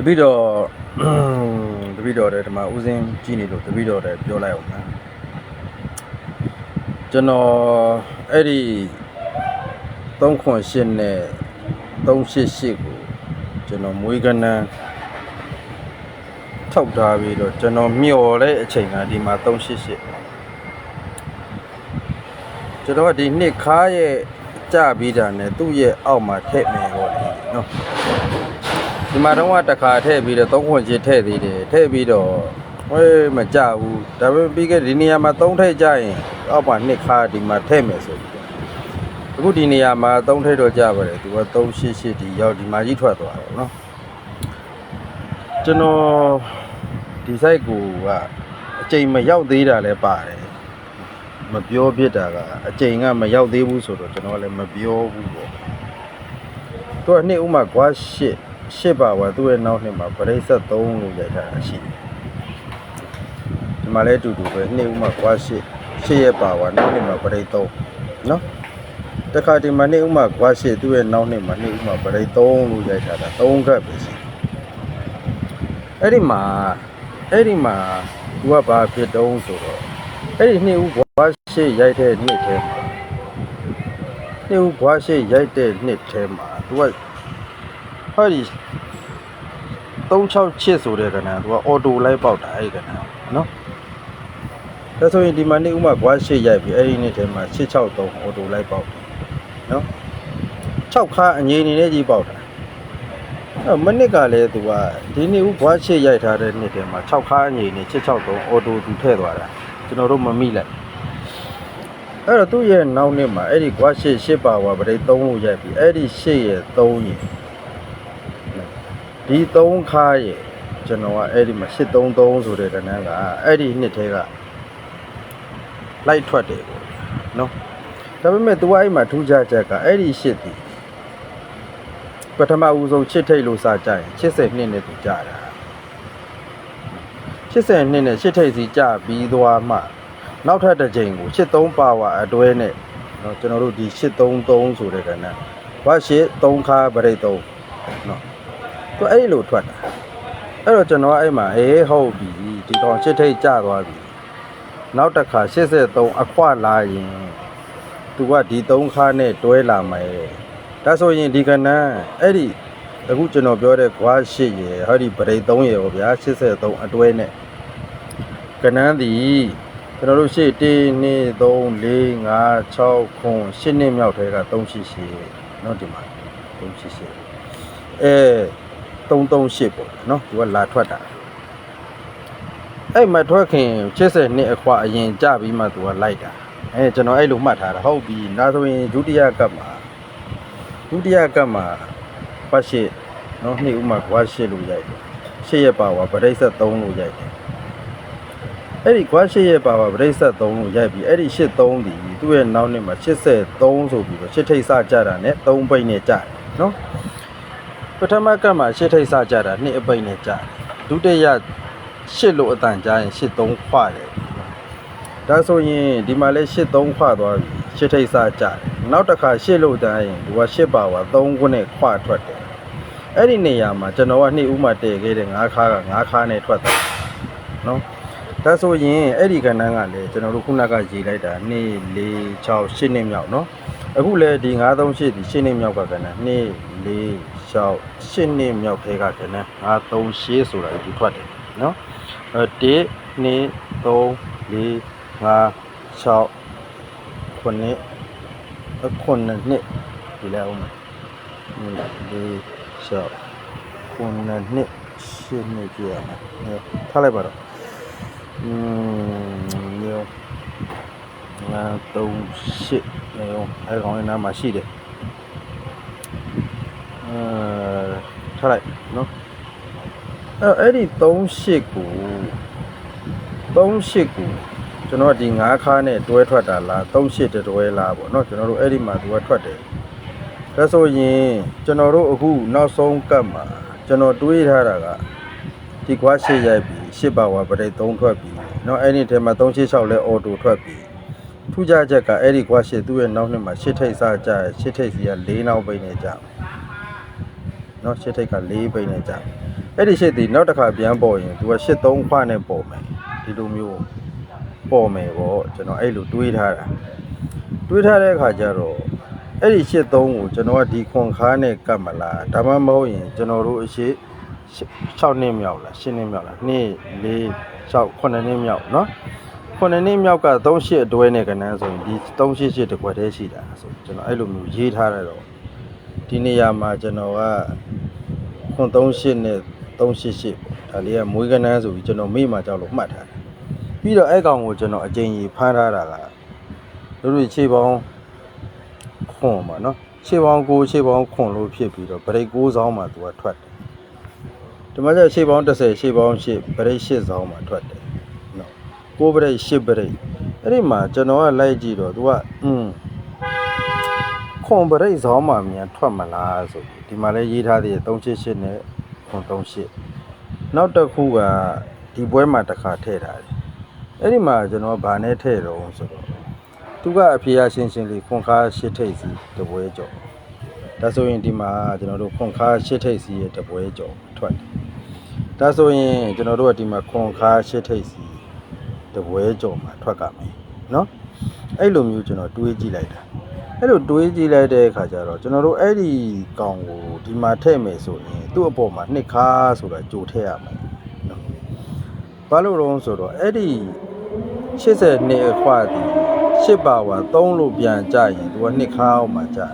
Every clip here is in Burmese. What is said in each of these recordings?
တပိတော့တပိတော့တယ်ဒီမှာဦးစင်းကြည့်နေလို့တပိတော့တယ်ပြောလိုက်အောင်နော်ကျွန်တော်အဲ့ဒီ308နဲ့388ကိုကျွန်တော်မွေးကနန်းထောက်ထားပြီးတော့ကျွန်တော်မျော်တဲ့အချိန်ကဒီမှာ388ကျွန်တော်ကဒီနှစ်ခါရဲ့ကြပြီးတာနဲ့သူ့ရဲ့အောက်မှာထည့်မယ်ပေါ့လေနော် ဒီမှာတော့ကတစ်ခါထည့်ပြီးတော့သုံးခွန်ချစ်ထည့်သေးတယ်ထည့်ပြီးတော့ဟဲ့မကြဘူးဒါပေမဲ့ပြီးခဲ့ဒီနေရာမှာသုံးထည့်ကြရင်အောက်မှာနှစ်ခါဒီမှာထည့်မယ်ဆိုပြီးတော့အခုဒီနေရာမှာသုံးထည့်တော့ကြပါတယ်သူက388ဒီရောက်ဒီမှာကြီးထွက်သွားတယ်နော်ကျွန်တော်ဒီ site ကိုကအချိန်မရောက်သေးတာလည်းပါတယ်မပြောဖြစ်တာကအချိန်ကမရောက်သေးဘူးဆိုတော့ကျွန်တော်လည်းမပြောဘူးပေါ့သူကနှစ်ဥမာကွာရှစ် ရှစ်ပါဝါသူ့ရဲ့နောက်နှစ်မှာပရိသတ်3လို့ရိုက်ထားတာရှိတယ်ဒီမှာလည်းအတူတူပဲနှစ်ဥမာကွာရှစ်ရှစ်ရဲ့ပါဝါနောက်နှစ်မှာပရိသတ်3နော်တခါဒီမှာနှစ်ဥမာကွာရှစ်သူ့ရဲ့နောက်နှစ်မှာနှစ်ဥမာပရိသတ်3လို့ရိုက်ထားတာ3ခက်ပဲရှိတယ်အဲ့ဒီမှာအဲ့ဒီမှာသူကဘာဖြစ်တုံးဆိုတော့အဲ့ဒီနှစ်ဥကွာရှစ်ရိုက်တဲ့နှစ်ထဲမှာနှစ်ဦးဘွားရှိရိုက်တဲ့နှစ်ထဲမှာသူက ဟောဒီ368ဆိုတဲ့ကဏ္ဍသူကအော်တိုလိုက်ပေါက်တာအဲ့ဒီကဏ္ဍနော်ဒါဆိုရင်ဒီမှာနှစ်ဦးမှာဘွားရှိရိုက်ပြီးအဲ့ဒီနှစ်ထဲမှာ663အော်တိုလိုက်ပေါက်တယ်နော်6ခါအငြိမ်နေတဲ့ကြီးပေါက်တာအဲ့မနစ်ကလည်းသူကဒီနှစ်ဦးဘွားရှိရိုက်ထားတဲ့နှစ်ထဲမှာ6ခါအငြိမ်နေ663အော်တိုသူထည့်သွားတာကျွန်တော်တို့မမိလိုက်အဲ့တော့သူ့ရဲ့နောက်နှစ်မှာအဲ့ဒီကွာရှစ်ရှစ်ပါဝါပရိတ်3လို့ရိုက်ပြီးအဲ့ဒီရှစ်ရဲ့3ရင် ဒီ3ခါရဲ့ကျွန်တော်ကအဲ့ဒီမှာ833ဆိုတဲ့ကဏ္ဍကအဲ့ဒီနှစ်ထဲကလိုက်ထွက်တယ်ပေါ့နော်ဒါပေမဲ့ तू ကအဲ့မှာထူးခြားချက်ကအဲ့ဒီရှစ်ဒီပထမဦးဆုံးချစ်ထိတ်လို့စာကြရင်80နှစ်နဲ့သူကြတာ80နှစ်နဲ့ချစ်ထိတ်စီကြပြီးသွားမှ နောက်ထပ်တစ်ချိန်ကို83ပါဝါအတွဲနဲ့เนาะကျွန်တော်တို့ဒီ833ဆိုတဲ့ကဏ္ဍဘာရှစ်3ခါပရိတ်3เนาะ သူအဲ့ဒီလိုထွက်တာအဲ့တော့ကျွန်တော်ကအဲ့မှာအေးဟုတ်ပြီဒီကောင်ရှစ်ထိတ်ကျသွားပြီနောက်တစ်ခါ83အခွလာရင်သူကဒီ3ခါနဲ့တွဲလာမယ်ဒါဆိုရင်ဒီကဏ္ဍအဲ့ဒီအခုကျွန်တော်ပြောတဲ့ကွာရှစ်ရယ်ဟောဒီပရိတ်3ရယ်ဟောဗျာ83အတွဲနဲ့ကဏ္ဍဒီ ကျွန်တော်တို့ရှေ့1 2 3 4 5 6ခွန်8နှစ်မြောက်ထဲက388เนาะဒီမှာ388အဲ 338ပေါ့နော်သူကလာထွက်တာအဲ့မထွက်ခင်80နှစ်အခွာအရင်ကြပြီးမှသူကလိုက်တာအဲကျွန်တော်အဲ့လိုမှတ်ထားတာဟုတ်ပြီနောက်ဆိုရင်ဒုတိယကပ်မှာဒုတိယကပ်မှာပတ်ရှိနော်နှစ်ဥမာကွာရှိလို့ရိုက်တယ်ရှစ်ရက်ပါဝါပရိသတ်3လို့ရိုက်တယ်အဲ့ဒီကွာရှစ်ရက်ပါဝါပရိသတ်3လို့ရိုက်ပြီးအဲ့ဒီရှစ်3ဒီသူ့ရဲ့နောက်နှစ်မှာ83ဆိုပြီးတော့ရှစ်ထိပ်စကြတာနဲ့3ပိတ်နဲ့ကြတယ်နော် ပထမကပ်မှာရှစ်ထိပ်စကြတာနှစ်အပိတ်နဲ့ကြတယ်ဒုတိယရှစ်လို့အတန်ကြားရင်83ခွတယ်ဒါဆိုရင်ဒီမှာလဲ83ခွသွားပြီရှစ်ထိပ်စကြတယ်နောက်တစ်ခါရှစ်လို့တန်းရင်ဒီကရှစ်ပါပါ3ခုနဲ့ခွထွက်တယ်အဲ့ဒီနေရာမှာကျွန်တော်ကနှစ်ဦးမှတည်ခဲ့တဲ့9ခါက9ခါနဲ့ထွက်တယ်နော် ဒါဆိုရင်အဲ့ဒီကဏ္ဍကလည်းကျွန်တော်တို့ခုနကရေးလိုက်တာ2 4 6 8နှစ်မြောက်เนาะအခုလည်းဒီ938ဒီ8နှစ်မြောက်ကကဏ္ဍ2 4 လျှောက်၈နှစ်မြောက်ထဲကကဏ္ဍ53ရှေးဆိုတာဒီထွက်တယ်နော်အဲ1 2 3 4 5 6 9နှစ်အခုနှစ်ဒီလဲအောင်ဒီရှောက်ခုနှစ်ရှင်းနေကြရမှာထားလိုက်ပါတော့อืมညောငါ3 8ညောအဲကောင်ရဲ့နားမှာရှိတယ် အဲထားလိုက်နော်အဲအဲ့ဒီ3 8ကို3 8ကိုကျွန်တော်ဒီ9ခါနဲ့တွဲထွက်တာလား3 8တွဲလားပေါ့နော်ကျွန်တော်တို့အဲ့ဒီမှာသူကထွက်တယ်ဒါဆိုရင်ကျွန်တော်တို့အခုနောက်ဆုံးကတ်မှာကျွန်တော်တွေးထားတာက ဒီကွာရှေ့ရိုက်ပြီးရှစ်ပါဝါပရိတ်3ထွက်ပြီးเนาะအဲ့ဒီထဲမှာ386လဲအော်တိုထွက်ပြီးထူးခြားချက်ကအဲ့ဒီကွာရှေ့သူ့ရဲ့နောက်နှစ်မှာရှစ်ထိပ်စားကြရရှစ်ထိပ်စီက၄နောက်ပိတ်နေကြ เนาะရှစ်ထိပ်က၄ပိတ်နေကြ အဲ့ဒီရှစ်ဒီနောက်တစ်ခါပြန်ပေါ်ရင် तू ကရှစ်သုံးခွနဲ့ပေါ်မယ်ဒီလိုမျိုးပေါ်မယ်ပေါ့ကျွန်တော်အဲ့လိုတွေးထားတာတွေးထားတဲ့အခါကျတော့အဲ့ဒီရှစ်သုံးကိုကျွန်တော်ကဒီခွန်ခါနဲ့ကတ်မလားဒါမှမဟုတ်ရင်ကျွန်တော်တို့အရှိ6နှစ်မြောက်လား10နှစ်မြောက်လား2 4 6 9နှစ်မြောက်เนาะ9နှစ်မြောက်က38အတွဲနဲ့ကနန်းဆိုရင်ဒီ388တကွက်တည်းရှိတာဆိုကျွန်တော်အဲ့လိုမျိုးရေးထားရတော့ ဒီနေရာမှာကျွန်တော်ကခွန်38နဲ့388ပေါ့ဒါလေးကမွေးကနန်းဆိုပြီးကျွန်တော်မိမှကြောက်လို့မှတ်ထားတယ်ပြီးတော့အဲ့ကောင်ကိုကျွန်တော်အကြိမ်ကြီးဖမ်းထားတာကတို့တွေခြေပေါင်းခွန်ပါနော်ခြေပေါင်းကိုခြေပေါင်းခွန်လို့ဖြစ်ပြီးတော့ဗရိတ်6ဆောင်းမှာသူကထွက်တယ်ဒီမှာကျခြေပေါင်း30ခြေပေါင်း8ဗရိတ်8ဆောင်းမှာထွက်တယ်နော်6ဗရိတ်8ဗရိတ်အဲ့ဒီမှာကျွန်တော်ကလိုက်ကြည့်တော့သူကอืม ခွန်ဗရိတ်ဆောင်းမှာမြန်ထွက်မလားဆိုပြီးဒီမှာလည်းရေးထားသေးတယ်388နဲ့ခွန်38နောက်တစ်ခုကဒီပွဲမှာတစ်ခါထည့်ထားတယ်အဲ့ဒီမှာကျွန်တော်ဗာနဲ့ထည့်တော့ဆိုတော့ သူကအဖေရရှင်းရှင်းလေးခွန်ခါရှစ်ထိပ်စီတပွဲကြော်ဒါဆိုရင်ဒီမှာကျွန်တော်တို့ခွန်ခါရှစ်ထိပ်စီရဲ့တပွဲကြော်ထွက်တယ်ဒါဆိုရင်ကျွန်တော်တို့ကဒီမှာခွန်ခါရှစ်ထိပ်စီတပွဲကြော်မှာထွက်ကမယ်เนาะအဲ့လိုမျိုးကျွန်တော်တွေးကြည့်လိုက်တာ အဲ့လိုတွေးကြည့်လိုက်တဲ့အခါကျတော့ကျွန်တော်တို့အဲ့ဒီကောင်ကိုဒီမှာထည့်မယ်ဆိုရင်သူ့အပေါ်မှာနှစ်ခါဆိုတာကြိုထည့်ရမယ်ဘာလို့တော့ဆိုတော့အဲ့ဒီ80နှစ်အခွာဒီ10ပါဝါ3လို့ပြန်ကြရင်သူကနှစ်ခါအောင်မှကြတာ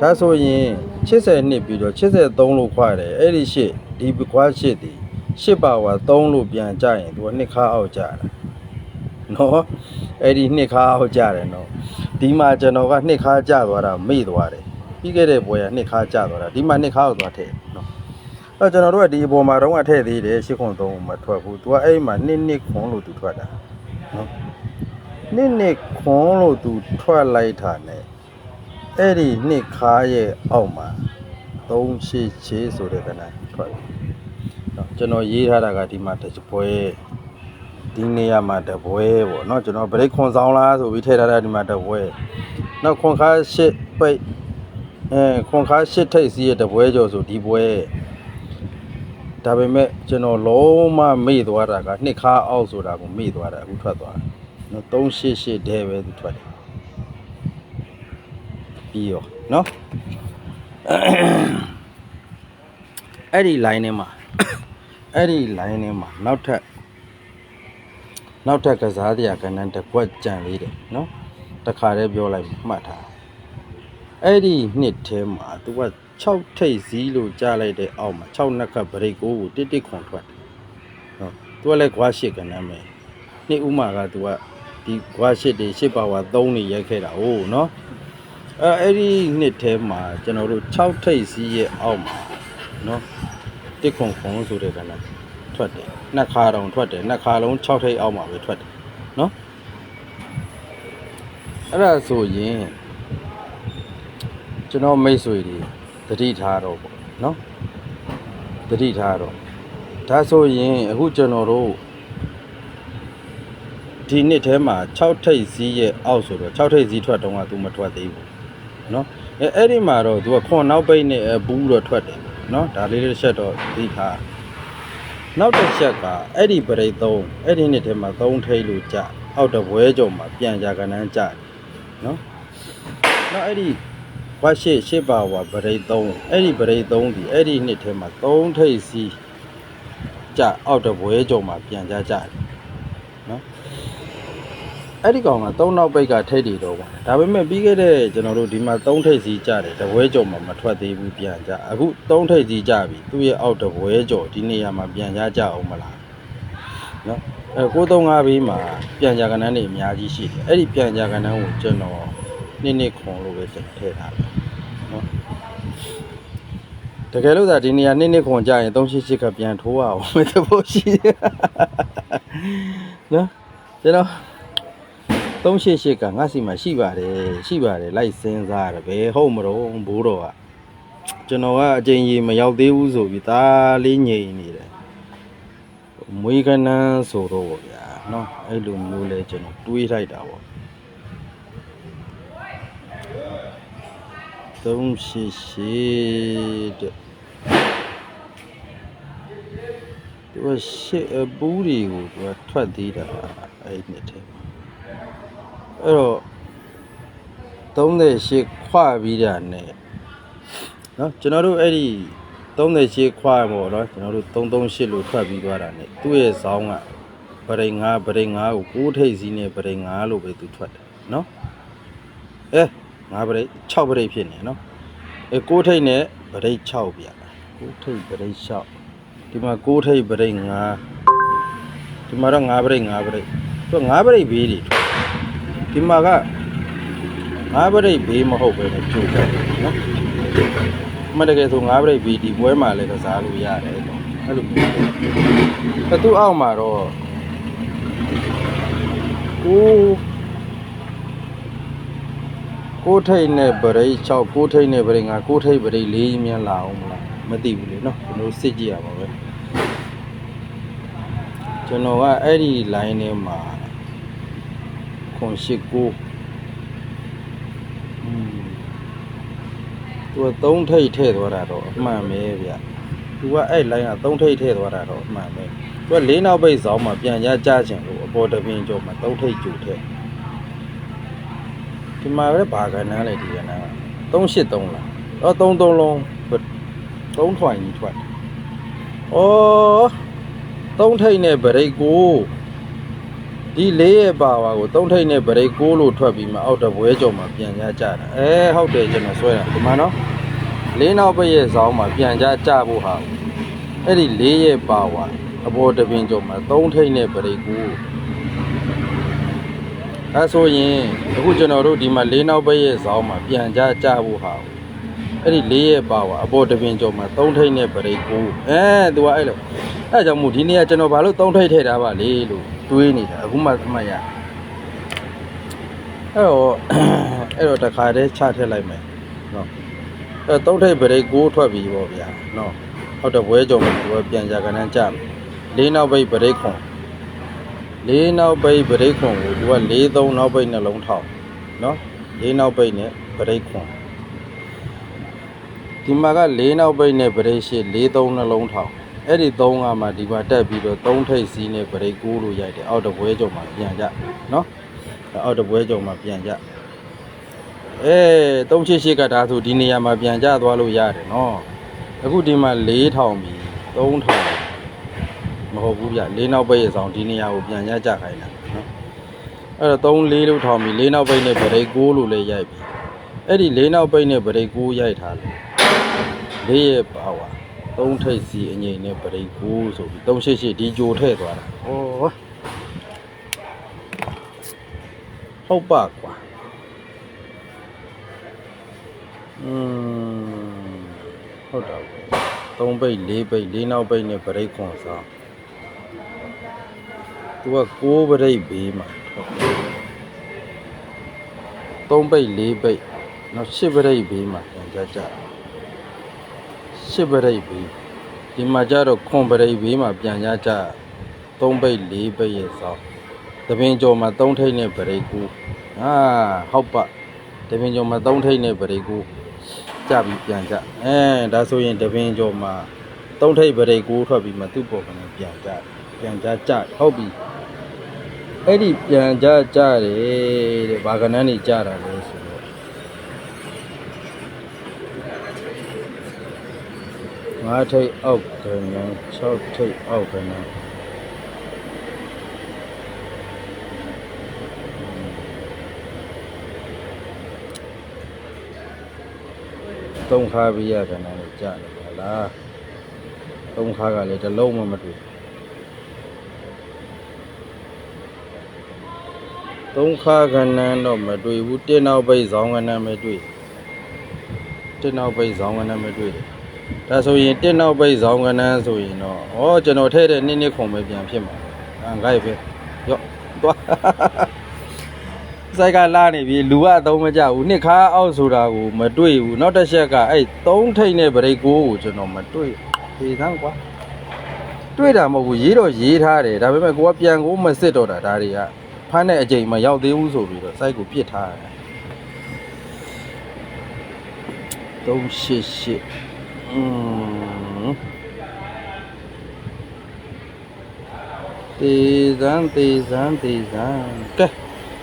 ဒါဆိုရင်80နှစ်ပြီးတော့83လို့ခွာတယ်အဲ့ဒီရှစ်ဒီခွာရှစ်ဒီရှစ်ပါဝါ3လို့ပြန်ကြရင်သူကနှစ်ခါအောင်ကြတာနော် အဲ့ဒီနှစ်ခါအောင်ကြတယ်နော်ဒီမှာကျွန်တော်ကနှစ်ခါကြသွားတာမေ့သွားတယ်ပြီးခဲ့တဲ့ပွဲကနှစ်ခါကြသွားတာဒီမှာနှစ်ခါအောင်သွားထည့်နော်အဲ့ကျွန်တော်တို့ကဒီအပေါ်မှာတော့ထည့်သေးတယ်8ခွန်3မထွက်ဘူးသူကအဲ့မှာနှစ်နှစ်ခွန်လို့သူထွက်တာနော်နှစ်နှစ်ခွန်လို့သူထွက်လိုက်တာ ਨੇ အဲ့ဒီနှစ်ခါရဲ့အောက်မှာ3ရှိချေဆိုတဲ့ကဏ္ဍထွက်တယ်နော်ကျွန်တော်ရေးထားတာကဒီမှာတစ်ပွဲ ဒီနေရာမှာတစ်ပွဲပေါ့နော်ကျွန်တော်ဗရိတ်ခွန်ဆောင်လားဆိုပြီးထည့်ထားတာဒီမှာတစ်ပွဲနောက်ခွန်ခါရှစ်ပိတ်အဲခွန်ခါရှစ်ထိပ်စီးရဲ့တစ်ပွဲကျော်ဆိုဒီပွဲဒါပေမဲ့ကျွန်တော်လုံးဝမေ့သွားတာကနှစ်ခါအောက်ဆိုတာကိုမေ့သွားတာအခုထွက်သွားတယ်နော်388တဲပဲသူထွက်တယ်ပြီးရောနော်အဲ့ဒီ line ထဲမှာအဲ့ဒီ line ထဲမှာနောက်ထပ် နောက်ထပ်ကစားတရားကဏ္ဍတစ်ခွက်ကြံလေးတယ်နော်တခါတည်းပြောလိုက်မှတ်ထားအဲ့ဒီနှစ်ထဲမှာသူက6ထိပ်စည်းလို့ကြားလိုက်တဲ့အောက်မှာ6နှစ်ခတ်ဗရိတ်ကိုကိုတစ်တစ်ခွန်ထွက်တယ်နော်သူကလည်းခွာရှစ်ကဏ္ဍမယ်နှစ်ဥမာကသူကဒီခွာရှစ်တွေရှစ်ပါဝါ3နေရိုက်ခဲ့တာ哦နော်အဲအဲ့ဒီနှစ်ထဲမှာကျွန်တော်တို့6ထိပ်စည်းရဲ့အောက်မှာနော်တစ်ခွန်ခွန်ဆိုတဲ့ကဏ္ဍထွက်တယ် နှစ်ခါတောင်ထွက်တယ်နှစ်ခါလုံး6ထိပ်အောက်မှာပဲထွက်တယ်နော်အဲ့ဒါဆိုရင်ကျွန်တော်မိတ်ဆွေတွေတတိထားတော့ပေါ့နော်တတိထားတော့ဒါဆိုရင်အခုကျွန်တော်တို့ဒီနှစ်ထဲမှာ6ထိပ်စည်းရဲ့အောက်ဆိုတော့6ထိပ်စည်းထွက်တော့ကသူမထွက်သေးဘူးနော်အဲအဲ့ဒီမှာတော့သူကခွန်နောက်ပိတ်နဲ့အဘူးတော့ထွက်တယ်နော်ဒါလေးတစ်ချက်တော့သိထား နောက်တစ်ချက်ကအဲ့ဒီပရိတ်3အဲ့ဒီနှစ်ထဲမှာ3ထိပ်လို့ကြအောက်တပွဲကြော်မှာပြန်ကြကနန်းကြတယ်နော်နောက်အဲ့ဒီဝါရှိရှစ်ပါဝါပရိတ်3အဲ့ဒီပရိတ်3ဒီအဲ့ဒီနှစ်ထဲမှာ3ထိပ်စီးကြအောက်တပွဲကြော်မှာပြန်ကြကြတယ်နော် အဲ့ဒီကောင်က3နောက်ပိတ်ကထိတ်တည်တော့ပါဒါပေမဲ့ပြီးခဲ့တဲ့ကျွန်တော်တို့ဒီမှာ3ထိပ်စီးကြတယ်တပွဲကြော်မှာမထွက်သေးဘူးပြန်ကြအခု3ထိပ်စီးကြပြီသူ့ရဲ့အောက်တပွဲကြော်ဒီနေရာမှာပြန်ကြကြအောင်မလားနော်အဲ935ဘေးမှာပြန်ကြကနန်းတွေအများကြီးရှိတယ်အဲ့ဒီပြန်ကြကနန်းကိုကျွန်တော်နှစ်နှစ်ခွန်လို့ပဲထည့်ထားတယ်နော်တကယ်လို့သာဒီနေရာနှစ်နှစ်ခွန်ကြရင်388ကပြန်ထိုးရအောင်မသဘောရှိတယ်နော်ကျွန်တော် 388ကငါစီမှာရှိပါတယ်ရှိပါတယ်လိုက်စဉ်းစားရတယ်ဘယ်ဟုတ်မတော့ဘိုးတော်ကကျွန်တော်ကအချိန်ကြီးမရောက်သေးဘူးဆိုပြီးဒါလေးငြိမ်နေတယ်မွေးကနန်းဆိုတော့ဗောဗျာနော်အဲ့လိုမျိုးလဲကျွန်တော်တွေးလိုက်တာဗောတ3ရှိရှိတဲ့သူကရှစ်အပူးတွေကိုသူကထွက်သေးတာအဲ့ဒီနှစ်ထဲမှာ အဲ့တော့38ခွပြီးတာနဲ့เนาะကျွန်တော်တို့အဲ့ဒီ38ခွပေါ့เนาะကျွန်တော်တို့338လို့ထွက်ပြီးသွားတာ ਨੇ သူ့ရဲ့ဇောင်းကပရိန်9ပရိန်9ကိုကိုးထိပ်စီးနဲ့ပရိန်9လို့ပဲသူထွက်တယ်เนาะအဲ9ပရိန်6ပရိန်ဖြစ်နေเนาะအဲကိုးထိပ်နဲ့ပရိန်6ပြကိုးထိပ်ပရိန်6ဒီမှာကိုးထိပ်ပရိန်9ဒီမှာတော့9ပရိန်9ပရိန်သူ9ပရိန်ဘေးတွေထွက် ဒီမှာကငါးပရိတ်ဘေးမဟုတ်ပဲနဲ့ကြိုးပဲနော်မတကယ်ဆိုငါးပရိတ်ဘေးဒီပွဲမှာလည်းကစားလို့ရတယ်အဲ့လိုမျိုးအတူအောက်မှာတော့ကိုကိုထိတ်နဲ့ပရိတ်6ကိုထိတ်နဲ့ပရိတ်9ကိုထိတ်ပရိတ်4မြန်လာအောင်မလားမသိဘူးလေနော်ကျွန်တော်စစ်ကြည့်ရပါမယ်ကျွန်တော်ကအဲ့ဒီ line ထဲမှာ ခွန်ရှိကိုอืมသူကသုံးထိပ်ထည့်သွားတာတော့အမှန်ပဲဗျသူကအဲ့ line ကသုံးထိပ်ထည့်သွားတာတော့အမှန်ပဲသူကလေးနောက်ပိတ်ဆောင်မှာပြန်ရကြချင်လို့အပေါ်တပင်ကျော်မှာသုံးထိပ်ကျူထည့်ဒီမှာပဲဘာကဏ္ဍလဲဒီကဏ္ဍက383လားတော့33လုံး3ထွိုင်ကြီးထွက်တယ်ဩသုံးထိပ်နဲ့ဗရိတ်ကို ဒီလေးရဲ့ပါဝါကိုသုံးထိပ်နဲ့ဗရိတ်ကိုလို့ထွက်ပြီးမှအောက်တပွဲကျော်မှာပြန်ရကြတာအဲဟုတ်တယ်ကျွန်တော်ဆွဲတာဒီမှာနော်လေးနောက်ပိတ်ရဲ့ဇောင်းမှာပြန်ကြကြဖို့ဟာအဲ့ဒီလေးရဲ့ပါဝါအပေါ်တပင်ကျော်မှာသုံးထိပ်နဲ့ပရိတ်ကူအဲဆိုရင်အခုကျွန်တော်တို့ဒီမှာလေးနောက်ပိတ်ရဲ့ဇောင်းမှာပြန်ကြကြဖို့ဟာအဲ့ဒီလေးရဲ့ပါဝါအပေါ်တပင်ကျော်မှာသုံးထိပ်နဲ့ပရိတ်ကူအဲသူကအဲ့လိုအဲကြောင့်မို့ဒီနေ့ကကျွန်တော်ဘာလို့သုံးထိပ်ထည့်ထားပါလေလို့ တွေးနေတာအခုမှမှတ်ရအဲ့တော့အဲ့တော့တခါတည်းချထည့်လိုက်မယ်နော်အဲသုံးထိပ်ဗရိတ်ကိုးထွက်ပြီပေါ့ဗျာနော်ဟုတ်တယ်ဘွဲကြော်မှာသူကပြန်ကြကနန်းကြမယ်လေးနောက်ပိတ်ဗရိတ်ခွန်လေးနောက်ပိတ်ဗရိတ်ခွန်ကိုသူကလေးသုံးနောက်ပိတ်နှလုံးထောက်နော်လေးနောက်ပိတ်နဲ့ဗရိတ်ခွန်ဒီမှာကလေးနောက်ပိတ်နဲ့ဗရိတ်ရှိလေးသုံးနှလုံးထောက် အဲ့ဒီသုံးကမှဒီမှာတက်ပြီးတော့သုံးထိပ်စီးနဲ့ဗရိတ်ကိုးလို့ရိုက်တယ်အောက်တပွဲကြော်မှာပြန်ကြနော်အောက်တပွဲကြော်မှာပြန်ကြအဲ388ကဒါဆိုဒီနေရာမှာပြန်ကျသွားလို့ရတယ်နော်အခုဒီမှာ4000ပြီ3000မဟုတ်ဘူးဗျ၄နောက်ပိတ်ရဆောင်ဒီနေရာကိုပြန်ကျကြခိုင်းတာနော်အဲ့တော့3 4လို့ထောင်ပြီ၄နောက်ပိတ်နဲ့ဗရိတ်6လို့လည်းရိုက်ပြီအဲ့ဒီ၄နောက်ပိတ်နဲ့ဗရိတ်6ရိုက်ထားလို့၄ရဲ့ပါဝါ 3ထိပ်စီအငိမ့်နဲ့ဗရိတ်6ဆိုပြီး388ဒီကြိုထည့်သွားတာဩဟုတ်ပါကွာอืมဟုတ်တာပေါ့3ပိတ်4ပိတ်4နောက်ပိတ်နဲ့ဗရိတ်ခွန်စားသူက6ဗရိတ်ဘေးမှာ3ပိတ်4ပိတ်နောက်10ဗရိတ်ဘေးမှာပြန်ကြ ကြ10ဗရိတ်ဘေးဒီမှာကြတော့ခွန်ဗရိတ်ဘေးမှာပြန်ကြကြ3ပိတ်4ပိတ်ရဲ့စားသပင်ကျော်မှာ3ထိပ်နဲ့ဗရိတ်ကူအာဟုတ်ပါသပင်ကျော်မှာ3ထိပ်နဲ့ဗရိတ်ကူကြပြီးပြန်ကြအဲဒါဆိုရင်တပင်ကျော်မှာသုံးထိပ်ပရိတ်ကိုထွက်ပြီးမှသူ့ပေါ်ကနေပြန်ကြပြန်ကြကြဟုတ်ပြီအဲ့ဒီပြန်ကြကြတယ်တဲ့ဘာကနန်းနေကြတာလဲဆို တော့ငါးထိပ်အောက်ကနန်း6ထိပ်အောက်ကနန်းသုံးခါပြီးရကနန်းနေကြတယ်ဗျာလားသုံးခါကလည်းတစ်လုံးမှမတွေ့သုံးခါကနန်းတော့မတွေ့ဘူးတင်းနောက်ပိတ်ဇောင်းကနန်းမတွေ့တင်းနောက်ပိတ်ဇောင်းကနန်းမတွေ့တယ် ဒါဆိုရင်တင်းနောက်ပိတ်ဇောင်းကနန်းဆိုရင်တော့ဩကျွန်တော်ထည့်တဲ့နည်းနည်းခုံပဲပြန်ဖြစ်မှာအငိုက်ပဲရော့သွားစိုက်ကလာနေပြီလူကအသုံးမကြဘူးနှစ်ခါအောက်ဆိုတာကိုမတွေ့ဘူးနောက်တစ်ချက်ကအဲ့သုံးထိတ်နဲ့ဗရိတ်ကိုကိုကျွန်တော်မတွေ့ဒီသန်းကွာတွေ့တာမဟုတ်ဘူးရေးတော့ရေးထားတယ်ဒါပေမဲ့ကိုကပြန်ကိုမစစ်တော့တာဒါတွေကဖမ်းတဲ့အချိန်မရောက်သေးဘူးဆိုပြီးတော့စိုက်ကိုပြစ်ထားတယ်388อืม တေဇန်တေဇန်တေဇန်ကဲ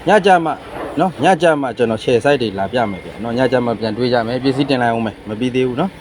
ညကြမှာနော်ညကြမှာကျွန်တော် share site တွေလာပြမယ်ဗျာနော်ညကြမှာပြန်တွေးကြမယ်ပစ္စည်းတင်လိုက်အောင်မယ်မပြီးသေးဘူးနော်